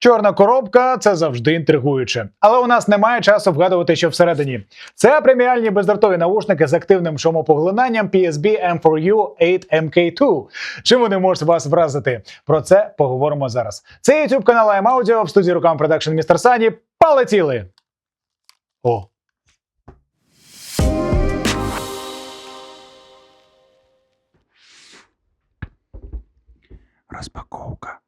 Чорна коробка це завжди інтригуюче. Але у нас немає часу вгадувати, що всередині. Це преміальні бездротові навушники з активним шумопоглинанням PSB M4U 8MK2. Чим вони можуть вас вразити? Про це поговоримо зараз. Це YouTube канал I'm Audio в студії рукам продакшн містер Сані. Полетіли! О, розпаковка.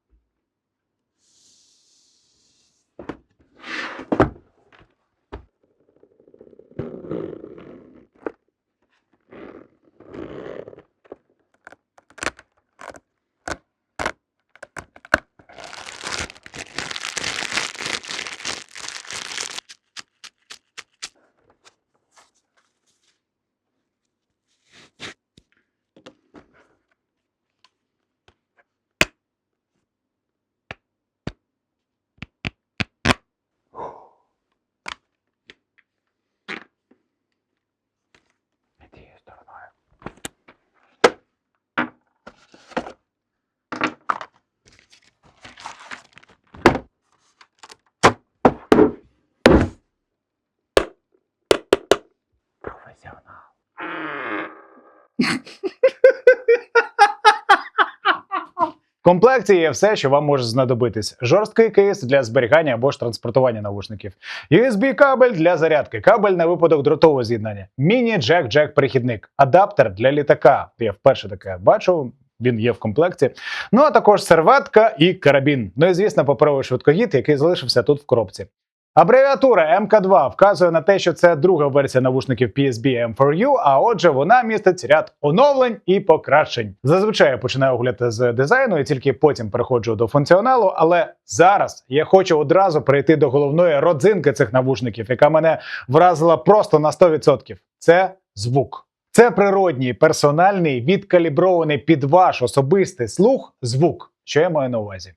В комплекті є все, що вам може знадобитись: жорсткий кейс для зберігання або ж транспортування навушників, USB-кабель для зарядки, кабель на випадок дротового з'єднання, міні-джек-джек перехідник, адаптер для літака. Я вперше таке бачу. Він є в комплекті. Ну а також серветка і карабін. Ну і звісно, паперовий швидкогід, який залишився тут в коробці. Абревіатура МК2 вказує на те, що це друга версія навушників PSB M4U, а отже, вона містить ряд оновлень і покращень. Зазвичай я починаю огляд з дизайну і тільки потім переходжу до функціоналу. Але зараз я хочу одразу перейти до головної родзинки цих навушників, яка мене вразила просто на 100%. Це звук. Це природній, персональний, відкалібрований під ваш особистий слух звук, що я маю на увазі.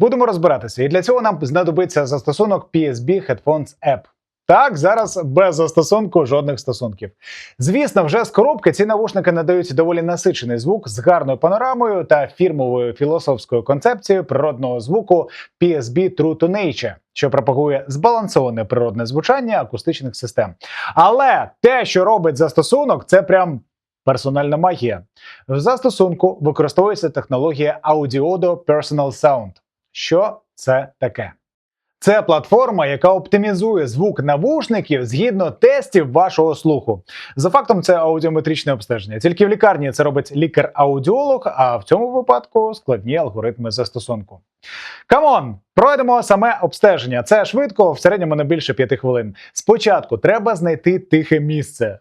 Будемо розбиратися, і для цього нам знадобиться застосунок PSB Headphones App. Так, зараз без застосунку жодних стосунків. Звісно, вже з коробки ці навушники надають доволі насичений звук з гарною панорамою та фірмовою філософською концепцією природного звуку PSB True to Nature, що пропагує збалансоване природне звучання акустичних систем. Але те, що робить застосунок, це прям персональна магія. В застосунку використовується технологія Audiodo Personal Sound. Що це таке? Це платформа, яка оптимізує звук навушників згідно тестів вашого слуху. За фактом, це аудіометричне обстеження. Тільки в лікарні це робить лікар-аудіолог, а в цьому випадку складні алгоритми застосунку. Камон, пройдемо саме обстеження. Це швидко, в середньому не більше 5 хвилин. Спочатку треба знайти тихе місце.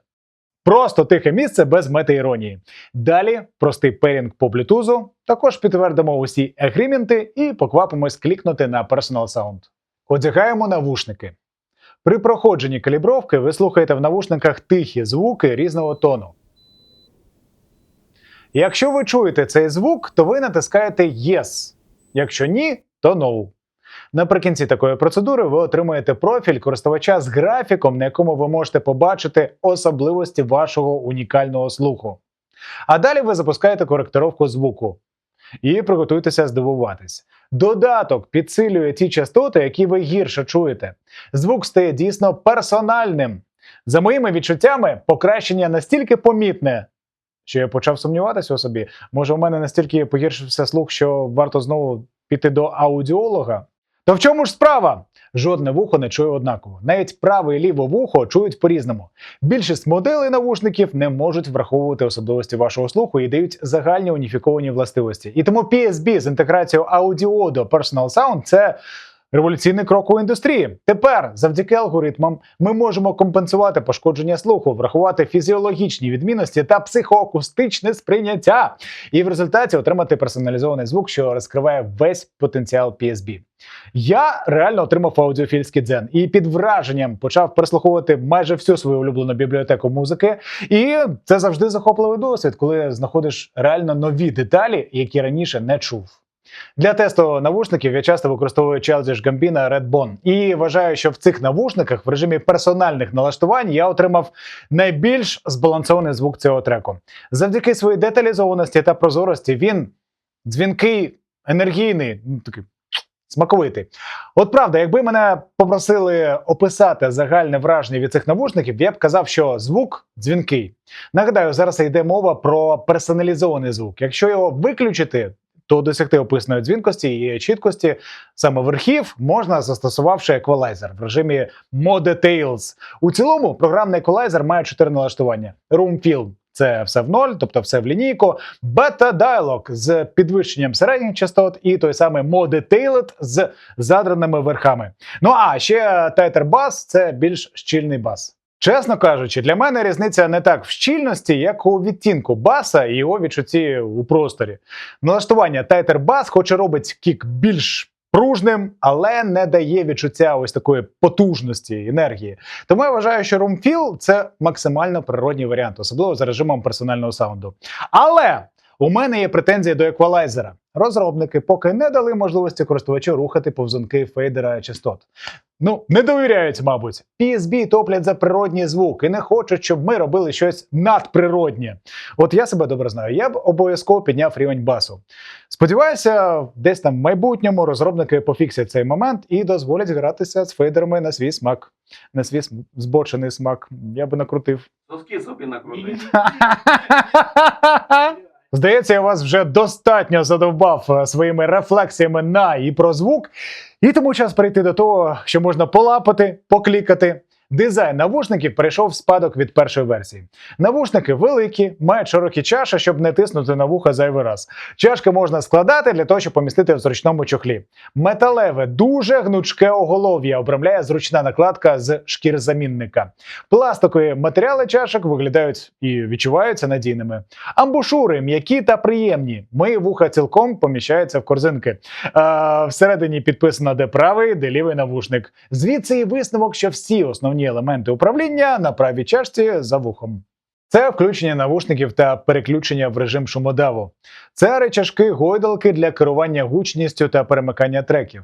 Просто тихе місце без метаіронії. Далі простий перінг по блютузу. Також підтвердимо усі агріменти і поквапимось клікнути на Personal Sound. Одягаємо навушники. При проходженні калібровки ви слухаєте в навушниках тихі звуки різного тону. Якщо ви чуєте цей звук, то ви натискаєте Yes. Якщо ні, то No. Наприкінці такої процедури ви отримаєте профіль користувача з графіком, на якому ви можете побачити особливості вашого унікального слуху. А далі ви запускаєте коректировку звуку і приготуйтеся здивуватись. Додаток підсилює ті частоти, які ви гірше чуєте. Звук стає дійсно персональним. За моїми відчуттями, покращення настільки помітне, що я почав сумніватися у собі. Може, у мене настільки погіршився слух, що варто знову піти до аудіолога. То в чому ж справа? Жодне вухо не чує однаково. Навіть праве і ліве вухо чують по-різному. Більшість моделей навушників не можуть враховувати особливості вашого слуху і дають загальні уніфіковані властивості. І тому PSB з інтеграцією аудіо до Personal Sound – це революційний крок у індустрії. Тепер, завдяки алгоритмам, ми можемо компенсувати пошкодження слуху, врахувати фізіологічні відмінності та психоакустичне сприйняття, і в результаті отримати персоналізований звук, що розкриває весь потенціал PSB. Я реально отримав аудіофільський дзен і під враженням почав переслуховувати майже всю свою улюблену бібліотеку музики. І це завжди захопливий досвід, коли знаходиш реально нові деталі, які раніше не чув. Для тесту навушників я часто використовую Childish Gambino Redbone. І вважаю, що в цих навушниках в режимі персональних налаштувань я отримав найбільш збалансований звук цього треку. Завдяки своїй деталізованості та прозорості він дзвінкий, енергійний, ну такий Смаковитий. От правда, якби мене попросили описати загальне враження від цих навушників, я б казав, що звук дзвінкий. Нагадаю, зараз йде мова про персоналізований звук. Якщо його виключити, то досягти описаної дзвінкості і чіткості саме верхів можна застосувавши еквалайзер в режимі Mode Details. У цілому програмний еквалайзер має чотири налаштування: Room Fill – це все в ноль, тобто все в лінійку. Beta Dialog з підвищенням середніх частот, і той самий Mode Detailed з задраними верхами. Ну а ще Tighter Bass – це більш щільний бас. Чесно кажучи, для мене різниця не так в щільності, як у відтінку баса і його відчутті у просторі. Налаштування Tighter Bass хоч і робить кік більш пружним, але не дає відчуття ось такої потужності енергії. Тому я вважаю, що Room Feel – це максимально природній варіант, особливо за режимом персонального саунду. Але у мене є претензії до еквалайзера. Розробники поки не дали можливості користувачу рухати повзунки фейдера частот. Ну, не довіряють, мабуть. PSB топлять за природній звук і не хочуть, щоб ми робили щось надприроднє. От я себе добре знаю, я б обов'язково підняв рівень басу. Сподіваюся, десь там в майбутньому розробники пофіксять цей момент і дозволять гратися з фейдерами на свій смак, на свій збочений смак. Я би накрутив. Соски собі накрути. Здається, я вас вже достатньо задовбав е, своїми рефлексіями на і про звук. І тому час перейти до того, що можна полапати, поклікати. Дизайн навушників перейшов в спадок від першої версії. Навушники великі, мають широкі чаші, щоб не тиснути на вуха зайвий раз. Чашки можна складати для того, щоб помістити в зручному чохлі. Металеве, дуже гнучке оголов'я обрамляє зручна накладка з шкірзамінника. Пластикові матеріали чашок виглядають і відчуваються надійними. Амбушури м'які та приємні. Мої вуха цілком поміщаються в корзинки. А, всередині підписано, де правий, де лівий навушник. Звідси і висновок, що всі основні елементи управління на правій чашці за вухом. Це включення навушників та переключення в режим шумодаву. Це речашки гойдалки для керування гучністю та перемикання треків.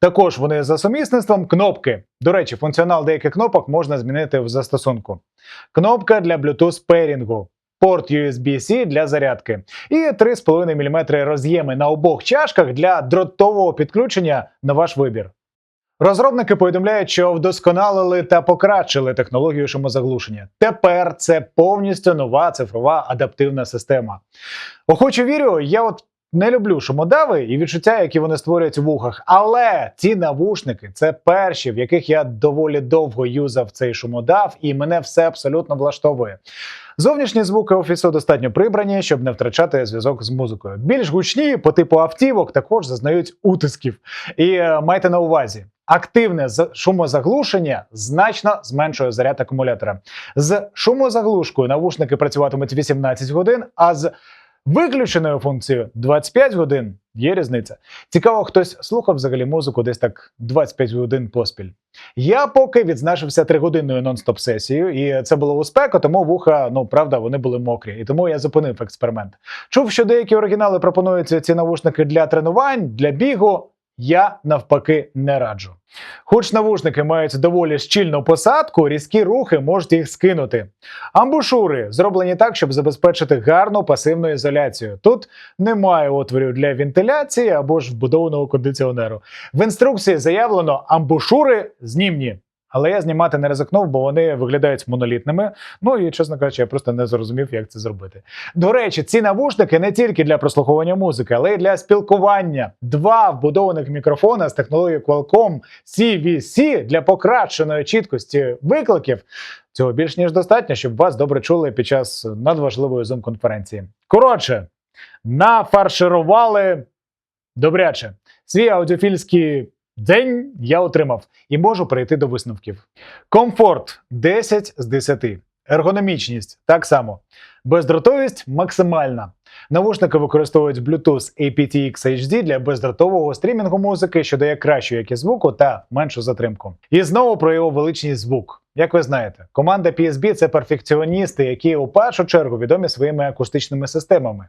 Також вони за сумісництвом кнопки. До речі, функціонал деяких кнопок можна змінити в застосунку. Кнопка для Bluetooth пейрінгу, порт USB-C для зарядки і 3,5 мм роз'єми на обох чашках для дротового підключення на ваш вибір. Розробники повідомляють, що вдосконалили та покращили технологію шумозаглушення. Тепер це повністю нова цифрова адаптивна система. Охоче вірю, я от не люблю шумодави і відчуття, які вони створюють у вухах. Але ці навушники це перші, в яких я доволі довго юзав цей шумодав, і мене все абсолютно влаштовує. Зовнішні звуки офісу достатньо прибрані, щоб не втрачати зв'язок з музикою. Більш гучні по типу автівок також зазнають утисків. І е, майте на увазі. Активне шумозаглушення значно зменшує заряд акумулятора. З шумозаглушкою навушники працюватимуть 18 годин, а з виключеною функцією 25 годин є різниця. Цікаво, хтось слухав взагалі музику десь так 25 годин поспіль. Я поки відзначився тригодинною нон-стоп сесією, і це було у спеку, тому вуха, ну правда, вони були мокрі, і тому я зупинив експеримент. Чув, що деякі оригінали пропонують ці навушники для тренувань, для бігу. Я навпаки не раджу. Хоч навушники мають доволі щільну посадку, різкі рухи можуть їх скинути. Амбушури зроблені так, щоб забезпечити гарну пасивну ізоляцію. Тут немає отворів для вентиляції або ж вбудованого кондиціонеру. В інструкції заявлено амбушури знімні. Але я знімати не ризикнув, бо вони виглядають монолітними. Ну і чесно кажучи, я просто не зрозумів, як це зробити. До речі, ці навушники не тільки для прослуховування музики, але й для спілкування. Два вбудованих мікрофона з технологією Qualcomm CVC для покращеної чіткості викликів. Цього більш ніж достатньо, щоб вас добре чули під час надважливої зум-конференції. Коротше, нафарширували добряче. Свій аудіофільський день я отримав і можу перейти до висновків. Комфорт 10 з 10. Ергономічність так само. Бездротовість максимальна. Навушники використовують Bluetooth aptX HD для бездротового стрімінгу музики, що дає кращу якість звуку та меншу затримку. І знову про його величність звук. Як ви знаєте, команда PSB – це перфекціоністи, які у першу чергу відомі своїми акустичними системами.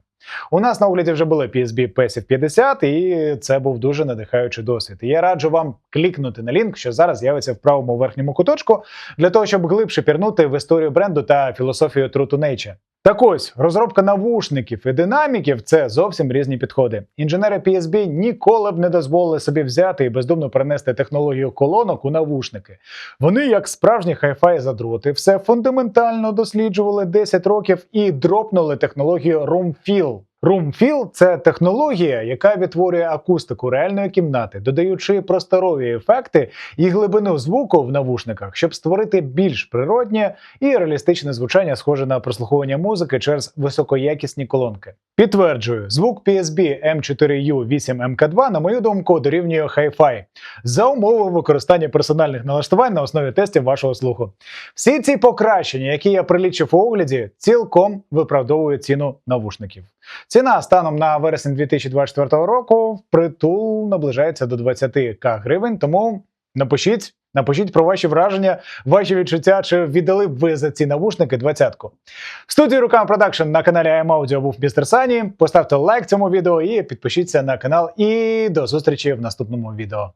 У нас на огляді вже були PSB Passive 50, і це був дуже надихаючий досвід. Я раджу вам клікнути на лінк, що зараз з'явиться в правому верхньому куточку, для того, щоб глибше пірнути в історію бренду та філософію True to Nature. Так ось, розробка навушників і динаміків це зовсім різні підходи. Інженери PSB ніколи б не дозволили собі взяти і бездумно перенести технологію колонок у навушники. Вони, як справжні хай-фай задроти, все фундаментально досліджували 10 років і дропнули технологію RoomFeel. RoomFeel – це технологія, яка відтворює акустику реальної кімнати, додаючи просторові ефекти і глибину звуку в навушниках, щоб створити більш природнє і реалістичне звучання, схоже на прослуховування музики через високоякісні колонки. Підтверджую, звук PSB M4U8MK2, на мою думку, дорівнює Hi-Fi за умови використання персональних налаштувань на основі тестів вашого слуху. Всі ці покращення, які я прилічив у огляді, цілком виправдовують ціну навушників. Ціна станом на вересень 2024 року впритул наближається до 20к гривень, тому напишіть. Напишіть про ваші враження, ваші відчуття, чи віддали б ви за ці навушники двадцятку. В студії Рукам Продакшн на каналі iMaudio був містер Сані. Поставте лайк цьому відео і підпишіться на канал. І до зустрічі в наступному відео.